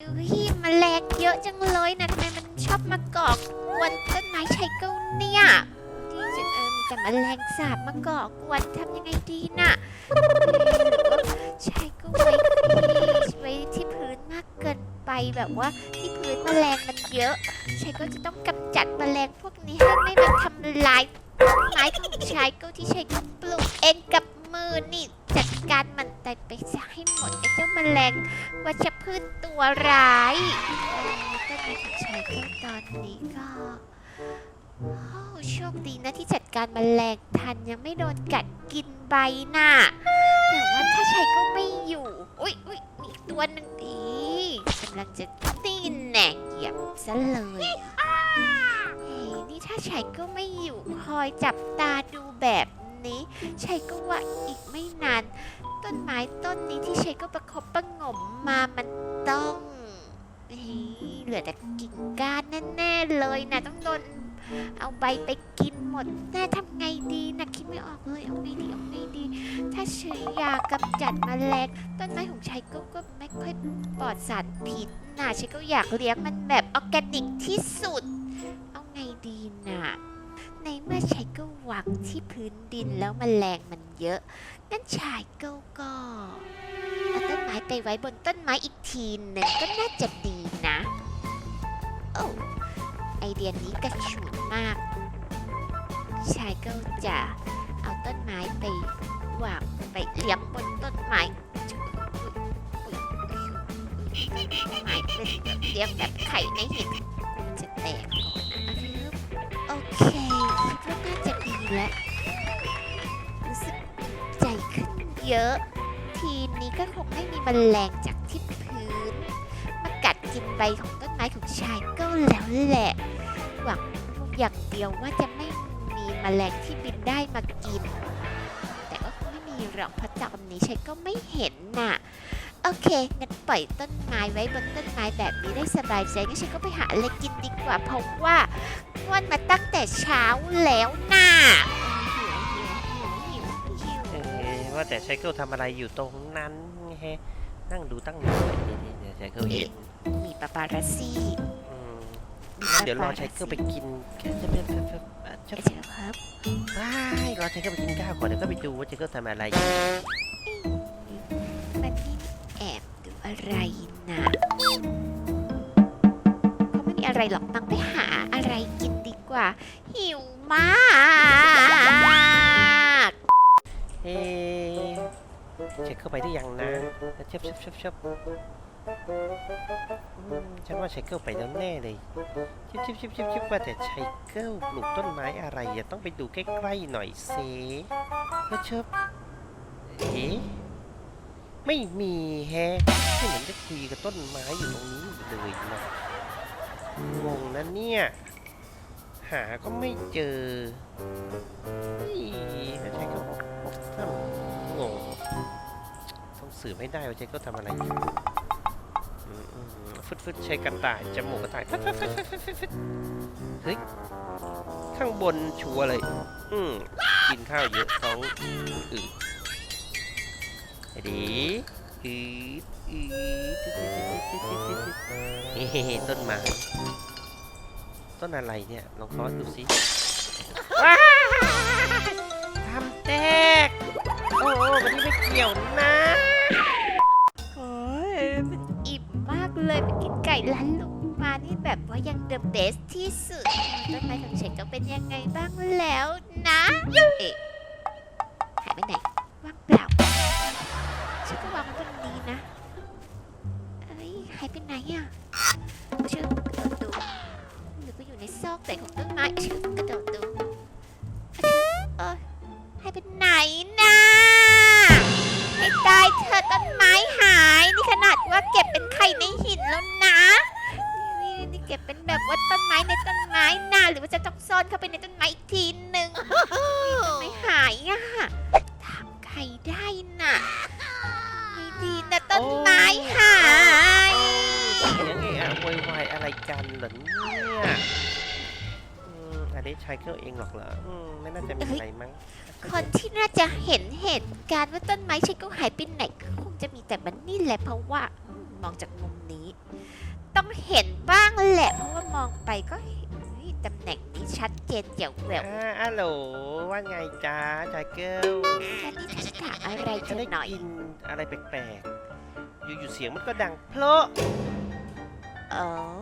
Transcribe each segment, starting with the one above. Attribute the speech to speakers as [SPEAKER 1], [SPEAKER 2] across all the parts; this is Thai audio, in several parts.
[SPEAKER 1] เฮ้ยแมลงเยอะจังเลยนะทำไมมันชอบมาเกาะกวนต้นไม้ชายเก้าเนี่ยที่จริงเออมีแต่แมลงสาบมาเกาะกวนทำยังไงดีน่ะเอ้ยหรือว่าชายก็ไว้ที่ไว้ที่พื้นมากเกินไปแบบว่าที่พื้นแมลงมันเยอะชายก็จะต้องกำจัดแมลงพวกนี้ให้ไม่มาทำลายต้นไม้ของชายเก็ที่ชายก็ปลูกเองกับ มือนี่จัดการมันตายไปซะให้หมดไอ้เจ้าแมลงวัชพืชตัวร้ายเอ่อต้นไม้ของชายก็ตอนนี้ก็โอ้โชคดีนะที่จัดการแมลงทันยังไม่โดนกัดกินใบน่ะแต่ว่าถ้าชายก็ไม่อยู่อุ้ยอุ้ยมีอีกตัวหนึ่งดีกำลังจะตีนแหนกเหยียบซะเลยเฮ้ยนี่ถ้าชายก็ไม่อยู่คอยจับตาดูแบบ นี้ชายก็ว่าอีกไม่นาน ต้นไม้ต้นนี้ที่ใช้ก็ประคบประหงมมามันต้องเหลือแต่กิ่งก้านแน่ๆเลยนะต้องโดนเอาใบไปกินหมดแน่ทำไงดีนะคิดไม่ออกเลยเอาไงดีเอาไงดี ถ้าใช้ยากำจัดแมลงต้นไม้ของชายก็ก็ไม่ค่อยปลอดสารพิษนะชายก็อยากเลี้ยงมันแบบออร์แกนิกที่สุด เอาไงดีนะใน เมื่อชายก็วางที่พื้นดินแล้วแมลงมันเยอะงั้นชายเก้าก็เอาต้นไม้ไปไว้บนต้นไม้อีกทีนึงก็น่าจะดีนะ โอ้ไอเดียนี้กระฉุนมาก ชายเก้าจะเอาต้นไม้ไปวางไปเลี้ยงบนต้นไม้ไม้เป็นเลี้ยงแบบไข่ในหินจะแตกก่อนนะโอเค แล้วรู้สึกใจขึ้นเยอะ ทีนี้ก็คงไม่มีแมลงจากที่พื้น มากัดกินใบของต้นไม้ของชายก็แล้วแหละ หวังอย่างเดียวว่าจะไม่มีแมลงที่บินได้มากิน แต่ก็คงไม่มีหรอกเพราะจากวันนี้ชายก็ไม่เห็นน่ะ โอเคงั้นปล่อยต้นไม้ไว้บนต้นไม้แบบนี้ได้สบายใจงั้นฉันก็ไปหาอะไรกินดีกว่าเพราะว่าง่วนมาตั้งแต่เช้าแล้วน่ะหิวหิวหิวหิวหิว
[SPEAKER 2] เอ๊ะว่าแต่ไชเกิลทำอะไรอยู่ตรงนั้นแฮะนั่งดูตั้งนานเลยนี่นี่ไชเกิลเห็น
[SPEAKER 1] มีปาปารัสซี่
[SPEAKER 2] อืม
[SPEAKER 1] มี
[SPEAKER 2] เดี๋ยวรอไชเกิลไปกินแค่จะเป็นจะ
[SPEAKER 1] เอ
[SPEAKER 2] จะ
[SPEAKER 1] เจอครับ
[SPEAKER 2] ว้ายรอไชเกิลไปกินข้าวก่อนเดี๋ยวก็ไปดูว่าไชเกิลทำอะไรอยู่
[SPEAKER 1] อะไรนะก็ไม่มีอะไรหรอกมังไปหาอะไรกินดีกว่า หิวมาก
[SPEAKER 2] เอ๊ะไชเกิลไปได้ยังนะเชฟเชฟเชฟเชฟอืมฉันว่าไชเกิลไปแล้วแน่เลย ชิบชิบชิบชิบชิบว่าแต่ไชเกิลปลูกต้นไม้อะไรอะต้องไปดูใกล้ๆหน่อยเซแล้วเชฟเอ๊ะ ไม่มีแฮะไม่เห็นจะคุยกับต้นไม้อยู่ตรงนี้เลยนะงงนะเนี่ย หาก็ไม่เจอเฮ้ยไม่ใช่ก็ทำงงต้องสืบให้ได้ว่าใช้ก็ทำอะไรอยู่ฟึดฟึดใช้กระต่ายจมูกกระต่ายฟึดฟึดฟึดฟึดฟึดฟึดฟึดเฮ้ยข้างบนชัวร์เลย อืมกินข้าวเยอะท้องอืดไอ้ ดีอืดอืดเฮ้ต้นไม้ต้นอะไรเนี่ยลองคอสดูสิว้ายทำแตก โอ้วันนี้ไม่เกี่ยวนะ
[SPEAKER 1] โอ้ยมันอิ่มมากเลยไปกินไก่ร้านลุงมานี่แบบว่ายังเดอะเบสที่สุดต้นไม้ของฉันก็เป็นยังไงบ้างแล้วนะเอ๊ะหายไปไหนว่างเปล่า ฉันก็วางไว้บนนี้นะ เอ้ยหายไปไหนอะชื่อกระโดดดูหรือก็อยู่ในซอกไหนของต้นไม้ชื่อกระโดดดูชื่อเออหายไปไหนนะให้ตายเธอต้นไม้หาย นี่ขนาดว่าเก็บเป็นไข่ในหินแล้วนะนี่นี่เก็บเป็นแบบว่าต้นไม้ในต้นไม้นาหรือว่าจะต้องซ่อนเข้าไปในต้นไม้อีกทีหนึ่งนี่ต้นไม้หายอะถามใครได้น่ไดีนะ ต้นไม้หาย
[SPEAKER 2] เสียงไงอะโวยวายอะไรกันเหรอเนี่ยอืมอันนี้ชายเกิลเองหรอกเหรออืมไม่น่าจะมีอะไรมั้ง
[SPEAKER 1] คนที่น่าจะเห็นเหตุการณ์ว่าต้นไม้ใช่ก็หายไปไหนก็คงจะมีแต่มันนี่แหละเพราะว่าอืมมองจากมุมนี้ ต้องเห็นบ้างแหละ เพราะว่ามองไปก็เฮ้ยตำแหน่งนี้ชัดเจนเจ๋วแหวว
[SPEAKER 2] อ่าอัลโหลว่าไงจ้าชายเกิล
[SPEAKER 1] แค่นี้ฉันจะถามอะไรเธ
[SPEAKER 2] ฉัน
[SPEAKER 1] อ
[SPEAKER 2] ได้
[SPEAKER 1] หน่อย
[SPEAKER 2] ยินอะไรแปลกๆ อยู่ๆเสียงมันก็ดัง เพราะ
[SPEAKER 1] เออ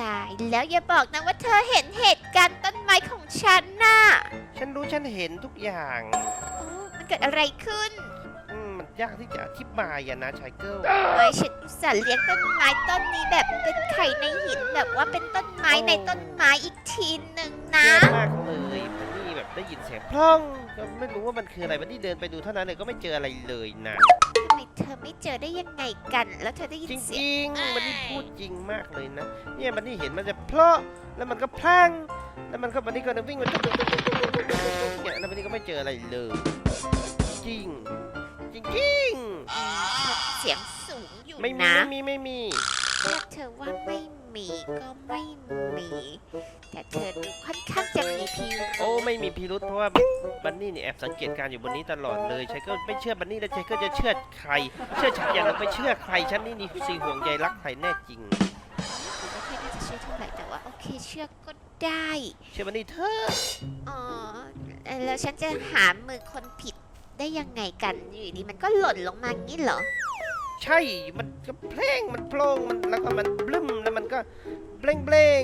[SPEAKER 1] ตายแล้วอย่าบอกนะว่าเธอเห็นเหตุการณ์ต้นไม้ของฉันน่ะ
[SPEAKER 2] ฉันรู้ฉันเห็นทุกอย่าง
[SPEAKER 1] โอ้มันเกิดอะไรขึ้น
[SPEAKER 2] อืมมันยากที่จะอธิบายอะนะชายเกิล
[SPEAKER 1] เฮ้ยฉันอุตส่าห์เลี้ยงต้นไม้ต้นนี้แบบเป็นไข่ในหินแบบว่าเป็นต้นไม้ในต้นไม้อีกทีหนึ่งนะ
[SPEAKER 2] เยอะมากเลยมันนี่แบบ ได้ยินเสียงพร่องก็ไม่รู้ว่ามันคืออะไรมันนี่เดินไปดูเท่านั้นเลยก็ไม่เจออะไรเลยนะ
[SPEAKER 1] ทำไมเธอไม่เจอได้ยังไงกัน แล้วเธอได้ยิน
[SPEAKER 2] จ
[SPEAKER 1] เสียง
[SPEAKER 2] ริงๆมันนี่พูดจริงมากเลยนะ เนี่ยมันนี่เห็นมันจะเพราะแล้วมันก็พลังแล้วมันก็มันนี่ก็วิ่งมันเนี่ยแล้วมันนี่ก็ไม่เจออะไรเลย จริง จริงจริง
[SPEAKER 1] เสียงสูงอยู่
[SPEAKER 2] ๆไม่มี
[SPEAKER 1] นะ
[SPEAKER 2] ไม่มีไม่มี
[SPEAKER 1] ถ้าเธอว่าไม่ มีก็ไม่มี แต่เธอดูค่อนข้างจะมีพิรุธ
[SPEAKER 2] โอ้ไม่มีพิรุษเพราะว่าบันนี่เนี่ยแอบสังเกตการณ์อยู่บนนี้ตลอดเลยใช้ก็ไม่เชื่อบันนี่แล้วใช้ก็จะเชื่อใคร เชื่อฉันอย่าลงไปเชื่อใครฉันนี่นี่สีห่วงใยรักใครแน่จริง
[SPEAKER 1] คือไม่ค่อยน่าจะเชื่อเท่าไหร่แต่ว่าโอเคเชื่อก็ได้
[SPEAKER 2] เชื่อบันนี่เถอะ
[SPEAKER 1] อ๋อเอ่อแล้วฉันจะหามือคนผิดได้ยังไงกันอยู่ดีมันก็หล่นลงมางี้เหรอ
[SPEAKER 2] ใช่ มันก็เพลง มันโพลงมันแล้วก็มันบลึ้มแล้วมันก็เบลงเบลง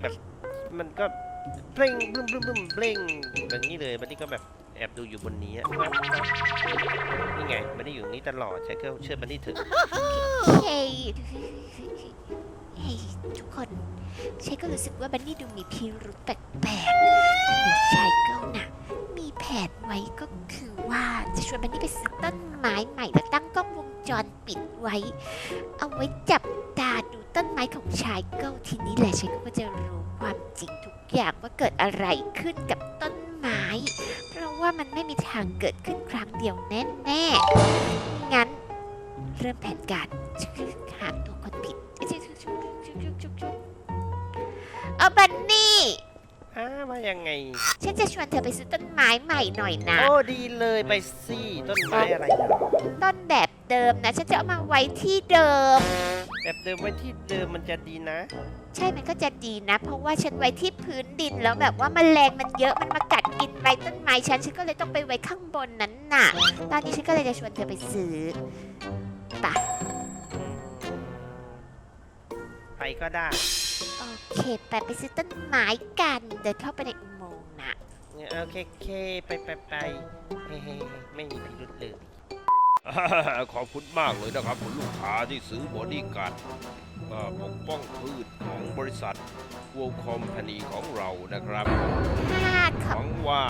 [SPEAKER 2] แบบมันก็เพลงบลึ้มบลึ้มบลึ้มเบลงแบบนี้เลยบันนี่ก็แบบแอบดูอยู่บนนี้อะนี่ไงบันนี่อยู่ตรงนี้ตลอดใช่ก็เชื่อบันนี่เถอะ
[SPEAKER 1] เฮ้ยเฮ้ยทุกคนฉันก็รู้สึกว่าบันนี่ดูมีพิรุธแปลกๆเดี๋ยวชายเก้าน่ะมีแผ นไว้ก็คือว่าจะชวนบันนี่ไปซื้อต้นไม้ใหม่แล้วตั้งกล้องวงจรปิดไว้ เอาไว้จับตาดูต้นไม้ของชายเก้าทีนี้แหละฉันก็จะรู้ความจริงทุกอย่างว่าเกิดอะไรขึ้นกับต้นไม้ เพราะว่ามันไม่มีทางเกิดขึ้นครั้งเดียวแน่ๆงั้น เริ่มแผนการหาตัว
[SPEAKER 2] ยังไง
[SPEAKER 1] ฉันจะชวนเธอไปซื้อต้นไม้ใหม่หน่อยนะ
[SPEAKER 2] โอ้ดีเลยไปสิต้นไม้อะไรนะ
[SPEAKER 1] ต้นแบบเดิมนะ ฉันจะเอามาไว้ที่เดิม
[SPEAKER 2] แบบเดิมไว้ที่เดิมมันจะดีนะ
[SPEAKER 1] ใช่มันก็จะดีนะ เพราะว่าฉันไว้ที่พื้นดินแล้วแบบว่าแมลงมันเยอะมันมากัดกินใบต้นไม้ฉันฉันก็เลยต้องไปไว้ข้างบนนั้นน่ะ ตอนนี้ฉันก็เลยจะชวนเธอไปซื้อ
[SPEAKER 2] ไปก็ได้
[SPEAKER 1] โอ เคไปไปซื้อต้นไม้กัน เดินเข้าไปในอุโมงค์นะ
[SPEAKER 2] โอเคเคไปไปไปเฮ้ๆไม่มีพิรุษเลย
[SPEAKER 3] ขอบคุณมากเลยนะครับคุณลูกค้าที่ซื้อบอดี้การ์ดเอ่อปกป้องพืชของบริษัทวอลคอมพานีของเรานะครับ
[SPEAKER 1] ค่ะข
[SPEAKER 3] ห
[SPEAKER 1] อบ
[SPEAKER 3] วังว่า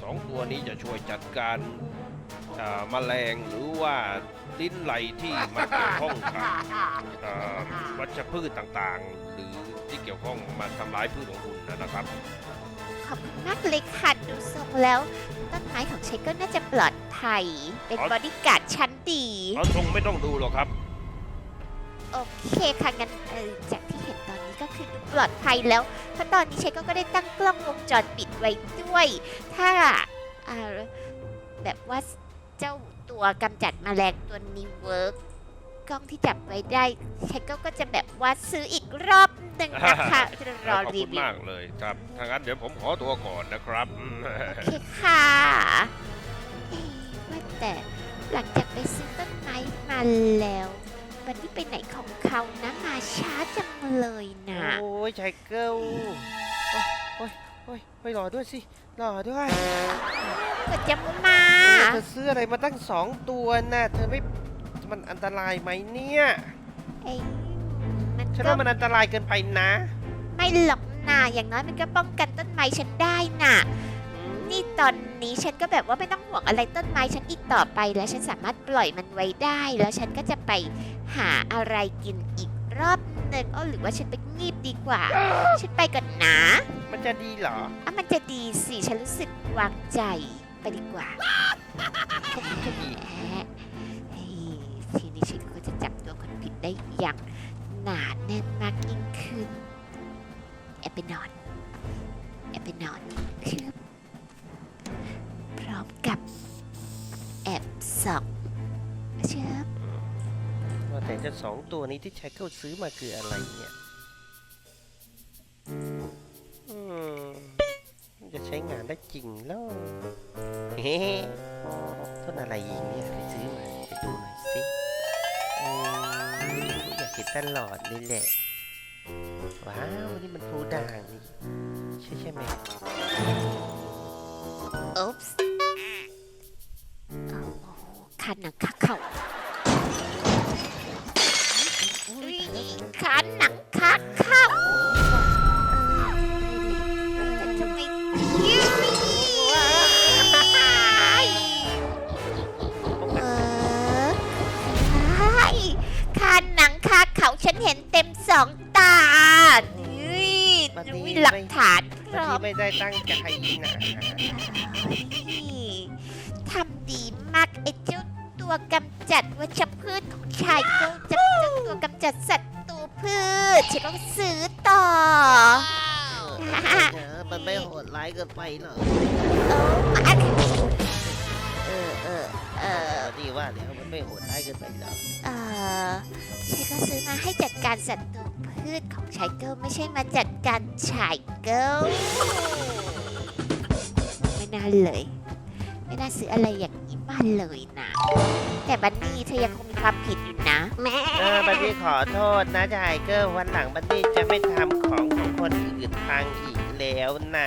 [SPEAKER 3] สองตัวนี้จะช่วยจัดการเอ่อแมลงหรือว่าลิ้นไหลที่มาเกี่ยวข้องกับเอ่อวัชพืชต่างๆหรือ ที่เกี่ยวข้องมาทำร้ายพืชของคุณนะครับ
[SPEAKER 1] ขอบคุณมากเลยค่ะดูทรงแล้ว ต้นไม้ของฉันก็น่าจะปลอดภัย เป็น
[SPEAKER 3] อ๋อ
[SPEAKER 1] บอดี้การ์ดชั้นดี
[SPEAKER 3] เอาทรงไม่ต้องดูหรอกครับ
[SPEAKER 1] โอเคค่ะงั้นเออจากที่เห็นตอนนี้ก็คือดูปลอดภัยแล้ว เพราะตอนนี้ฉันก็ได้ตั้งกล้องวงจรปิดไว้ด้วย ถ้าอ่าแบบว่าเจ้าตัวกำจัดแมลงตัวนี้เวิร์ก กล้องที่จับไว้ได้ฉันก็ก็จะแบบว่าซื้ออีกรอบหนึ่งนะคะรอ
[SPEAKER 3] ขอบ
[SPEAKER 1] รี
[SPEAKER 3] คุณ
[SPEAKER 1] วิว
[SPEAKER 3] มากเลยครับถ้างั้นเดี๋ยวผมขอตัวก่อนนะครับ
[SPEAKER 1] โอเคค่ะเอ๊ะว่าแต่หลังจากไปซื้อต้นไม้มาแล้ว วันนี้ไปไหนของเขานะมาช้าจังเลยนะ
[SPEAKER 2] โอ้ยชายเกิลโอ้ยโอ้ยโอ้ยโอ้ยรอด้วยสิรอด้วย
[SPEAKER 1] เกิดจะมา
[SPEAKER 2] เธอซื้ออะไรมาตั้งสองตัวน่ะเธอไม่ มันอันตรายไหมเนี่ย
[SPEAKER 1] ไอ้มัน
[SPEAKER 2] ฉัน
[SPEAKER 1] ก็
[SPEAKER 2] ว่ามันอันตรายเกินไปนะ
[SPEAKER 1] ไม่หรอกนะอย่างน้อยมันก็ป้องกันต้นไม้ฉันได้น่ะ นี่ตอนนี้ฉันก็แบบว่าไม่ต้องห่วงอะไรต้นไม้ฉันอีกต่อไป แล้วฉันสามารถปล่อยมันไว้ได้ แล้วฉันก็จะไปหาอะไรกินอีกรอบหนึ่งอ้อหรือว่าฉันไปงีบดีกว่า ฉันไปก่อนนะ
[SPEAKER 2] มันจะดีเหรอ
[SPEAKER 1] อะมันจะดีสิ ฉันรู้สึกวางใจไปดีกว่า
[SPEAKER 2] ก็ดีก็ดี
[SPEAKER 1] แหม ได้อย่างหนาแน่นมากยิ่งขึ้นแอบไปนอนแอบไปนอนคือพร้อมกับแอบสองเชื่อ
[SPEAKER 2] แต่จะสองตัวนี้ที่ชายเกิลซื้อมาคืออะไรเนี่ยจะใช้งานได้จริงแล้วเฮ้ต้นอะไรอีกเนี่ยไปซื้อมา ไปดูหน่อยสิ เห็นตลอดเลยแหละ ว้าว นี่มันฟูด่างนี่ใช่ใช่ไหม
[SPEAKER 1] อุ๊ปส์คันหนังคักเข่าคันหนังคักเข่า ไม่
[SPEAKER 2] ได้ตั้งใจนะ
[SPEAKER 1] ทำดีมากไอ้เจ้าตัวกำจัดวัชพืชของชายเจ้าจะเจ้าตัวกำจัดศัตรูพืชฉันต้องซื้อต่อ
[SPEAKER 2] มันไม่โหดร้ายเกินไปหรอก
[SPEAKER 1] เอ มาให้จัดการศัตรูพืชของชายเกิลไม่ใช่มาจัดการชายเกิลไม่น่าเลย ไม่น่าซื้ออะไรอย่างนี้มาเลยนะ แต่บันนี่เธอยังคงมีความผิดอยู่นะแม่
[SPEAKER 2] เออบันนี่ขอโทษนะชายเกิลวันหลังบันนี่จะไม่ทำของของคนอื่นพังอีกแล้วนะ